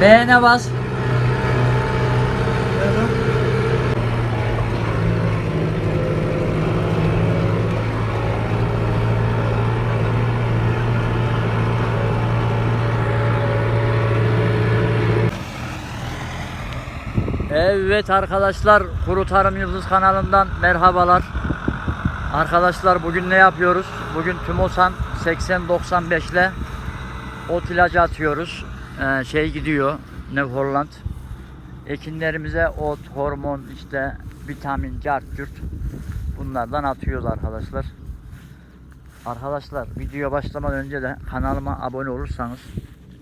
Beğene bas. Evet arkadaşlar Kuru Tarım Yıldız kanalından merhabalar. Arkadaşlar bugün ne yapıyoruz? Bugün Tümosan 80-95 ile ot ilacı atıyoruz. Ee, şey gidiyor New Holland. Ekinlerimize ot, hormon, işte vitamin, cart, cürt bunlardan atıyoruz arkadaşlar. Arkadaşlar video başlamadan önce de kanalıma abone olursanız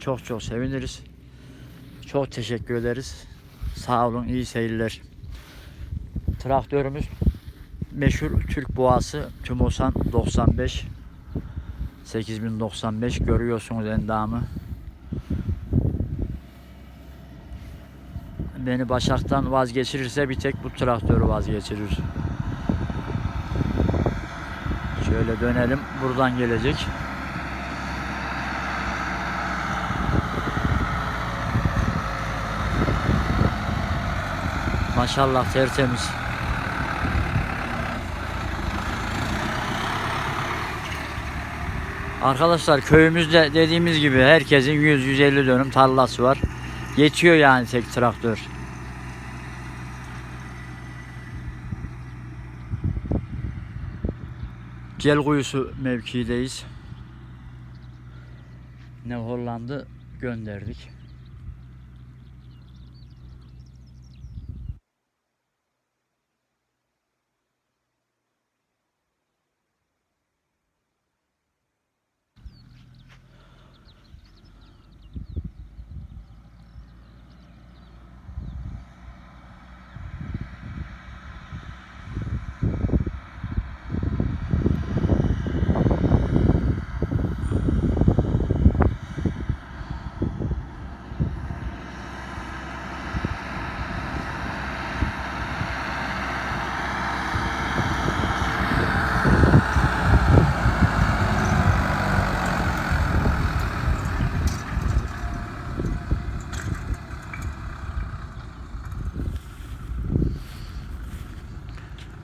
çok çok seviniriz. Çok teşekkür ederiz. Sağ olun, iyi seyirler. Traktörümüz meşhur Türk Boğası Tümosan 95 8095 görüyorsunuz endamı. Beni Başak'tan vazgeçirirse bir tek bu traktörü vazgeçirir. Şöyle dönelim. Buradan gelecek. Maşallah tertemiz. Arkadaşlar köyümüzde dediğimiz gibi herkesin 100-150 dönüm tarlası var. Yetiyor yani tek traktör. Celkuyusu mevkideyiz. Ne Hollanda gönderdik.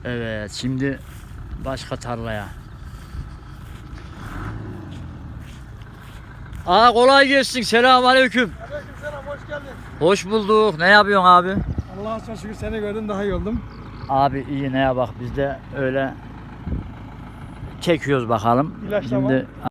Evet şimdi başka tarlaya. Aa kolay gelsin. Selamun aleyküm. Aleykümselam hoş geldin. Hoş bulduk. Ne yapıyorsun abi? Allah'a çok şükür seni gördüm daha iyi oldum. Abi iyi neye bak biz de öyle çekiyoruz bakalım. İlaçlama. Şimdi